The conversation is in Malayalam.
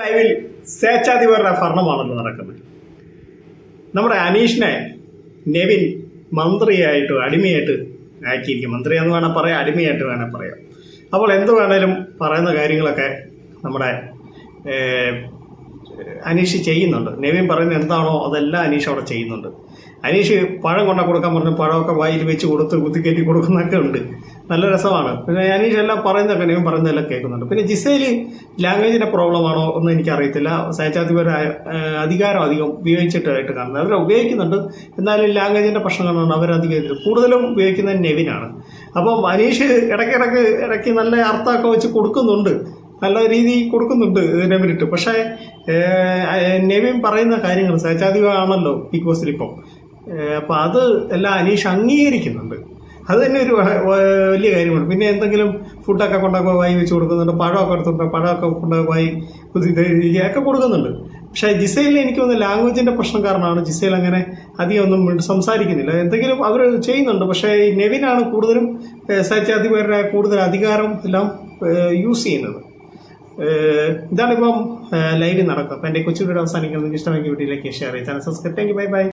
ലൈവിൽ സ്വേച്ഛാധിപരുടെ ഭരണമാണല്ലോ നടക്കുന്നത്. നമ്മുടെ അനീഷിനെ നെവിൻ മന്ത്രിയായിട്ട് അടിമയായിട്ട് ആക്കിയിരിക്കും. മന്ത്രി എന്ന് വേണേൽ പറയാം അടിമയായിട്ട് വേണേൽ പറയാം. അപ്പോൾ എന്ത് വേണേലും പറയുന്ന കാര്യങ്ങളൊക്കെ നമ്മുടെ അനീഷ് ചെയ്യുന്നുണ്ട്. നെവിൻ പറയുന്നത് എന്താണോ അതെല്ലാം അനീഷ് അവിടെ ചെയ്യുന്നുണ്ട്. അനീഷ് പഴം കൊണ്ട കൊടുക്കാൻ പറഞ്ഞു പഴമൊക്കെ വായിൽ വെച്ച് കൊടുത്ത് കുത്തിക്കയറ്റി കൊടുക്കുന്നൊക്കെ ഉണ്ട്. നല്ല രസമാണ്. പിന്നെ അനീഷ് എല്ലാം പറയുന്നതൊക്കെ നെവിൻ പറയുന്നതെല്ലാം കേൾക്കുന്നുണ്ട്. പിന്നെ ജിസയിൽ ലാംഗ്വേജിന്റെ പ്രോബ്ലം ആണോ എന്ന് എനിക്കറിയത്തില്ല സഹചാധിപര അധികാരം അധികം ഉപയോഗിച്ചിട്ടായിട്ട് കാണുന്നത്. അവരെ ഉപയോഗിക്കുന്നുണ്ട്. എന്നാലും ലാംഗ്വേജിന്റെ പ്രശ്നങ്ങളാണ് അവരധികം കൂടുതലും ഉപയോഗിക്കുന്നത് നെവിനാണ്. അപ്പം അനീഷ് ഇടയ്ക്കിടയ്ക്ക് ഇടയ്ക്ക് നല്ല അർത്ഥമൊക്കെ വെച്ച് കൊടുക്കുന്നുണ്ട്. നല്ല രീതി കൊടുക്കുന്നുണ്ട് നെവിനിട്ട് പക്ഷേ നെവിൻ പറയുന്ന കാര്യങ്ങൾ സഹജാതികമാണല്ലോ ബിഗ് ബോസിൽ ഇപ്പം. അപ്പം അത് എല്ലാം അനീഷ് അംഗീകരിക്കുന്നുണ്ട്. അത് തന്നെ ഒരു വലിയ കാര്യമാണ്. പിന്നെ എന്തെങ്കിലും ഫുഡൊക്കെ കൊണ്ടൊക്കെ വായി വെച്ച് കൊടുക്കുന്നുണ്ട് പഴമൊക്കെ എടുത്തുണ്ട് പഴമൊക്കെ കൊണ്ടൊക്കെ വായി ഒക്കെ കൊടുക്കുന്നുണ്ട്. പക്ഷേ ജിസയിൽ എനിക്ക് തോന്നുന്നു ലാംഗ്വേജിന്റെ പ്രശ്നം കാരണമാണ് ജിസയിൽ അങ്ങനെ അധികം ഒന്നും സംസാരിക്കുന്നില്ല. എന്തെങ്കിലും അവർ ചെയ്യുന്നുണ്ട്. പക്ഷേ നെവിനാണ് കൂടുതലും സഹചാധിപരുടെ കൂടുതൽ അധികാരം എല്ലാം യൂസ് ചെയ്യുന്നത്. ഏഹ് ഇതാണിപ്പം ലൈവ് നടക്കുക. അപ്പം എന്റെ കൊച്ചു വീഡിയോ അവസാനിക്കുന്നത് ഇഷ്ടമെങ്കിൽ വീട്ടിലേക്ക് ഷെയർ ചെയ്യാൻ subscribe thank you bye bye